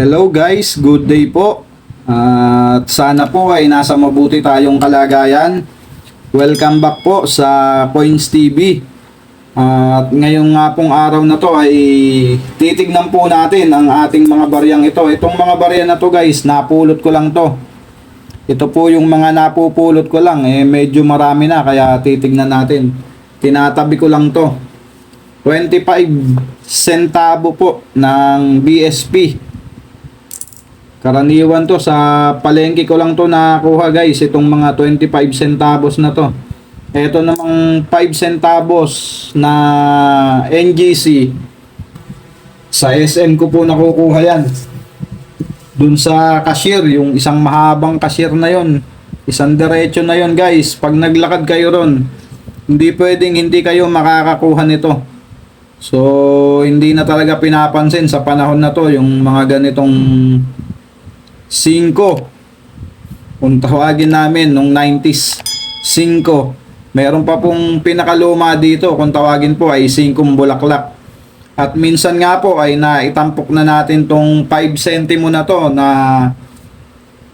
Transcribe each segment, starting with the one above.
Hello guys, good day po. At sana po ay nasa mabuti tayong kalagayan. Welcome back po sa Coins TV. At ngayong nga pong araw na to ay titignan po natin ang ating mga bariyang ito. Itong mga barya na to guys, napulot ko lang to. Ito po yung mga napupulot ko lang. Eh medyo marami na kaya titignan natin. Tinatabi ko lang to. 25 centavo po ng BSP. Karaniwan to sa palengke ko lang to nakuha guys itong mga 25 centavos na to. Ito namang 5 centavos na NGC sa SM ko po nakukuha yan. Dun sa cashier, yung isang mahabang cashier na yon, isang diretso na yon guys. Pag naglakad kayo ron, hindi pwedeng hindi kayo makakakuha nito. So, hindi na talaga pinapansin sa panahon na to yung mga ganitong 5 kung tawagin namin nung 90s 5 meron pa pong pinakaluma dito. Kung tawagin po ay 5 bulaklak. At minsan nga po ay naitampok na natin tong 5 centimo na to na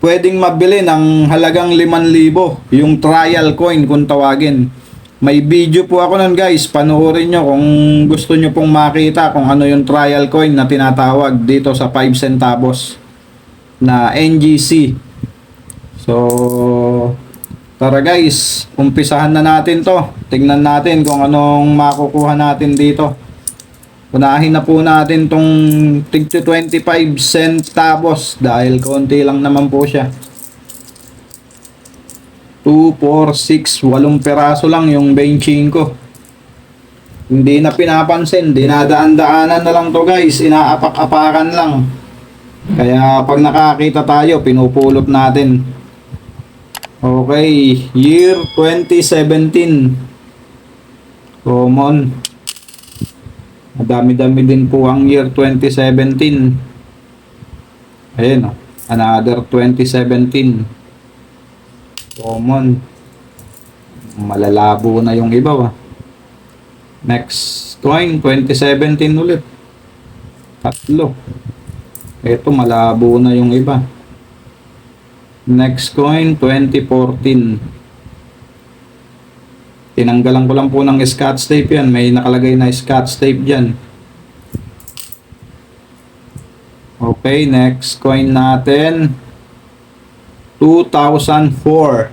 pwedeng mabili ng halagang 5,000 yung trial coin kung tawagin. May video po ako nun guys. Panoorin nyo kung gusto nyo pong makita kung ano yung trial coin na tinatawag dito sa 5 centavos na NGC. So, tara guys, umpisahan na natin to. Tingnan natin kung anong makukuha natin dito. Unahin na po natin tong tig 25 centavos dahil konti lang naman po siya. 2, 4, 6, 8 peraso lang yung benching ko. Hindi na pinapansin, dinadaan-daanan na lang to guys, inaapak-apakan lang. Kaya pag nakakita tayo, pinupulot natin. Okay, year 2017. Common. Madami-dami din po ang year 2017. Ayan o. Another 2017. Common. Malalabo na yung iba ba. Next coin, 2017 ulit. Tatlo. Ito malabo na yung iba. Next coin 2014. Tinanggalan ko lang po ng scotch tape yan. May nakalagay na scotch tape dyan. Okay, next coin natin. 2004.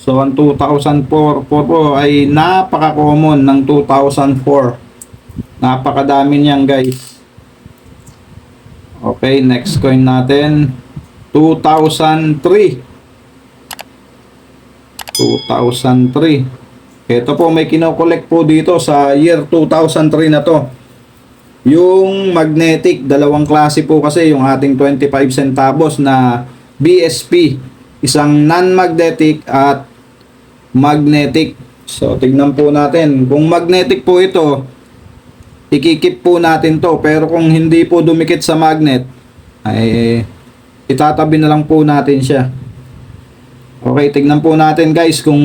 So, ang 2004 po, po ay napaka-common ng 2004. Napakadami niyan guys. Okay, next coin natin. 2003. 2003. Ito po, may kinokolek po dito sa year 2003 na to. Yung magnetic, dalawang klase po kasi yung ating 25 centavos na BSP. Isang non-magnetic at magnetic. So, tignan po natin. Kung magnetic po ito, ikikip po natin to pero kung hindi po dumikit sa magnet ay itatabi na lang po natin siya. Okay tignan po natin guys kung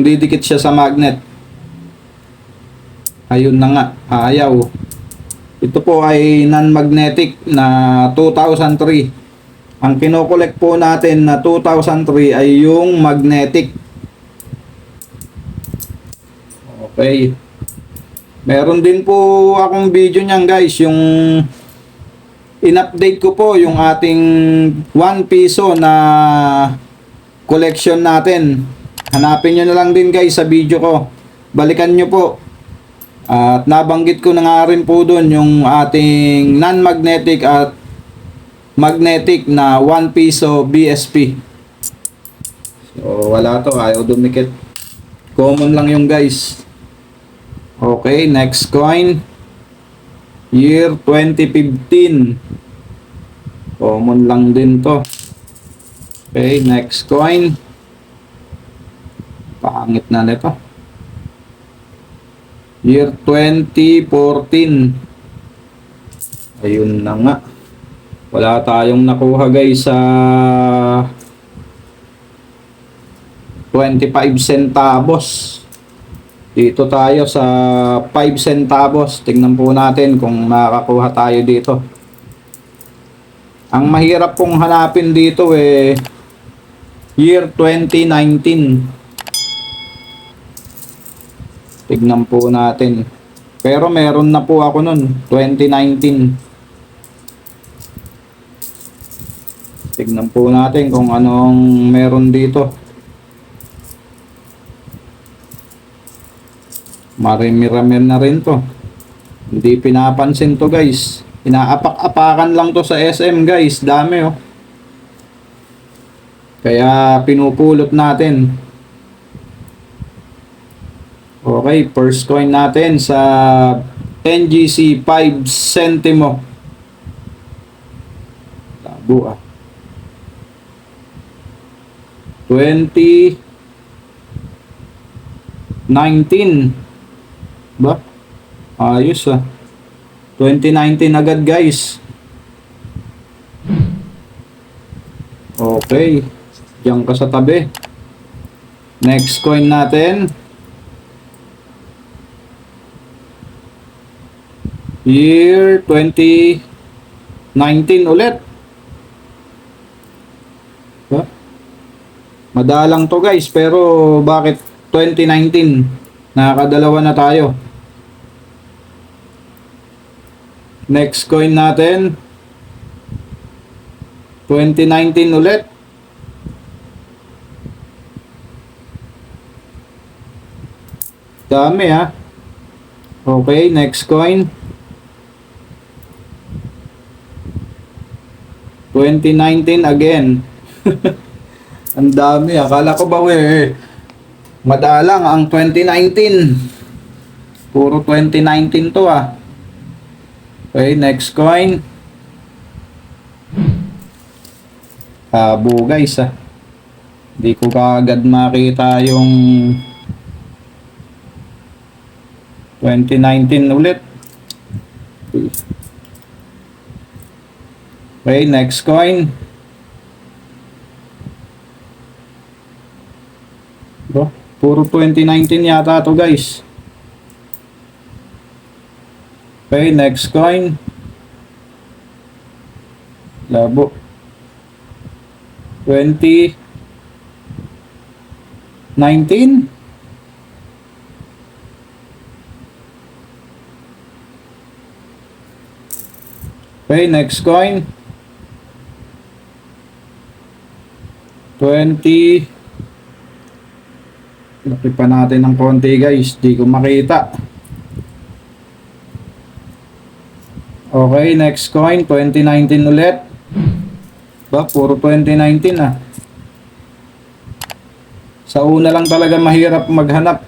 didikit siya sa magnet. Ayun na nga ayaw. Ito po ay non-magnetic na 2003 ang kinokolek po natin na 2003 ay yung magnetic. Okay Meron din po akong video niyan guys, yung in-update ko po yung ating 1 piso na collection natin. Hanapin nyo na lang din guys sa video ko. Balikan nyo po. At nabanggit ko na nga rin po doon yung ating non-magnetic at magnetic na 1 piso BSP. So wala to, ayaw dumikit. Common lang yung guys. Okay, next coin. Year 2015. Common lang din to. Okay, next coin. Pangit na nito. Year 2014. Ayun na nga. Wala tayong nakuha guys sa 25 centavos. Dito tayo sa 5 centavos. Tingnan po natin kung makakakuha tayo dito. Ang mahirap pong hanapin dito eh year 2019. Tignan po natin. Pero meron na po ako nun, 2019. Tignan po natin kung anong meron dito. Marami-rami na rin to. Hindi pinapansin to guys. Inaapak-apakan lang to sa SM guys. Dami oh. Kaya pinupulot natin. Okay, first coin natin sa NGC 5 centimo. Tabo ah. 20 19 ba? Ayos ah. 2019 agad guys. Okay. Diyan ka sa tabi. Next coin natin. Year 2019 ulit. Ba? Madalang to guys, pero bakit 2019? Nakakadalawa na tayo. Next coin natin. 2019 ulit. Dami ha. Okay, next coin. 2019 again. ang dami. Akala ko ba we, madalang ang 2019. Puro 2019 to ah. Okay, next coin. Habo guys ah. Hindi ko kaagad makita yung 2019 ulit. Okay, next coin. Bro, puro 2019 yata to guys. Okay, next coin. Labo. 20 19 Okay, next coin. 20 Laki pa natin ng konti guys, di ko makita. Okay, next coin, 2019 ulit. Ba, puro 2019 ah. Sa una lang talaga mahirap maghanap.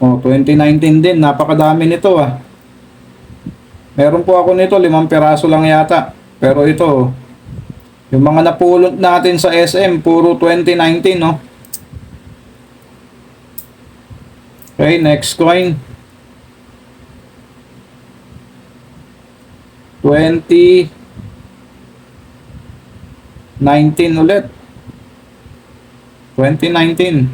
Oh, 2019 din, napakadami nito ah. Meron po ako nito, limang piraso lang yata. Pero ito, yung mga napulot natin sa SM, puro 2019 no. Okay, next coin. 20 19 ulit. 2019.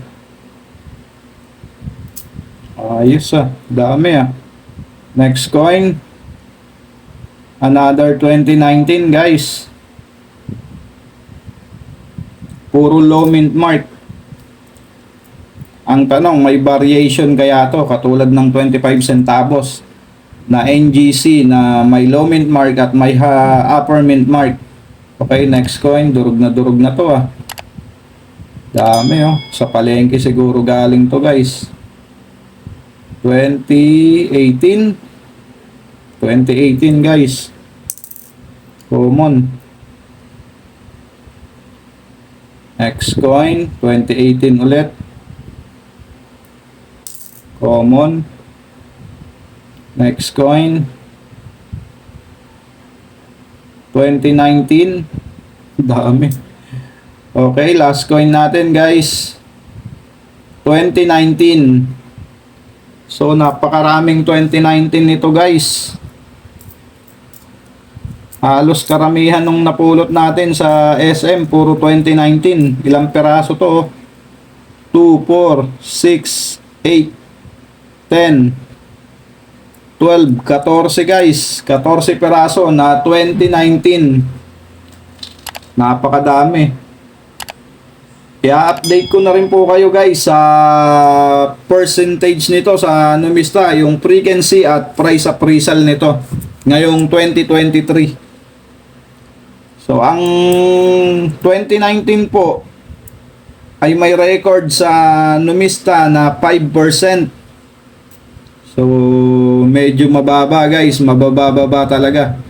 Ayos ah. Dami ah. Next coin. Another 2019 guys. Puro low mint mark. Ang tanong, may variation kaya to katulad ng 25 centavos na NGC na may low mint mark at may ha, upper mint mark. Okay, next coin, durog na durog na to ah. Dami oh, sa palengke siguro galing to guys. 2018 2018 guys. Common. Next coin, 2018 ulit. Common. Next coin. 2019. Dami. Okay, last coin natin guys. 2019. So napakaraming 2019 nito guys. Halos karamihan nung napulot natin sa SM puro 2019. Ilang peraso to? oh? 2, 4, 6, 8, 10, 12, 12, 14 guys. 14 peraso na 2019. Napakadami. I-update ko na rin po kayo guys sa percentage nito sa Numista, yung frequency at price appraisal nito ngayong 2023. So ang 2019 po ay may record sa Numista na 5%. So medyo mababa guys, mabababa talaga.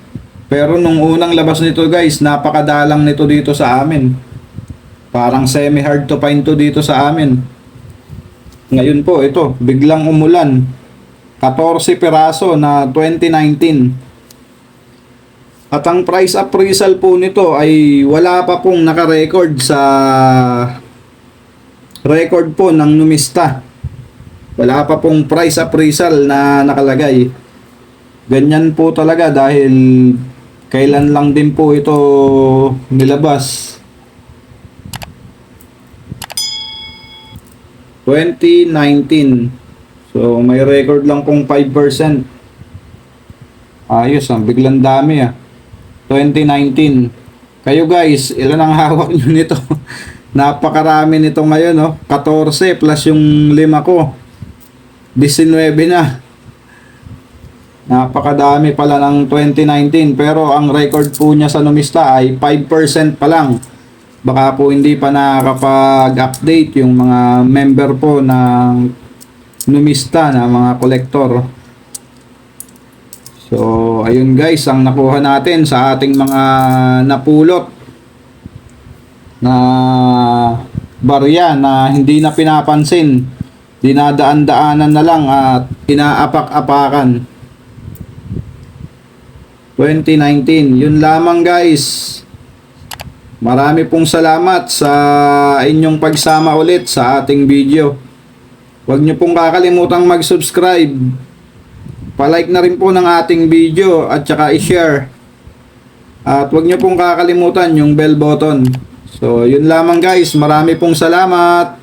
Pero nung unang labas nito guys, napakadalang nito dito sa amin. Parang semi hard to find to dito sa amin. Ngayon po, ito, biglang umulan. 14 piraso na 2019. At ang price appraisal po nito ay wala pa pong naka-record sa record po ng numista. Wala pa pong price appraisal na nakalagay. Ganyan po talaga dahil kailan lang din po ito nilabas. 2019. So, may record lang pong 5%. Ayos, ah. Biglang dami, ah. 2019. Kayo guys, ilan ang hawak nyo nito? Napakarami nito ngayon, no? 14 plus yung 5 ko. 19 na. Napakadami pala ng 2019. Pero ang record po niya sa Numista ay 5% pa lang baka po hindi pa nakakapag-update yung mga member po ng numista na mga kolektor. So, ayun guys, ang nakuha natin sa ating mga napulot na barya na hindi na pinapansin. Dinadaan-daanan na lang at inaapak-apakan. 2019. Yun lamang guys. Marami pong salamat sa inyong pagsama ulit sa ating video. Huwag niyo pong kakalimutang mag-subscribe. Pa-like na rin po ng ating video at saka i-share. At huwag niyo pong kakalimutan yung bell button. So, yun lamang guys. Marami pong salamat.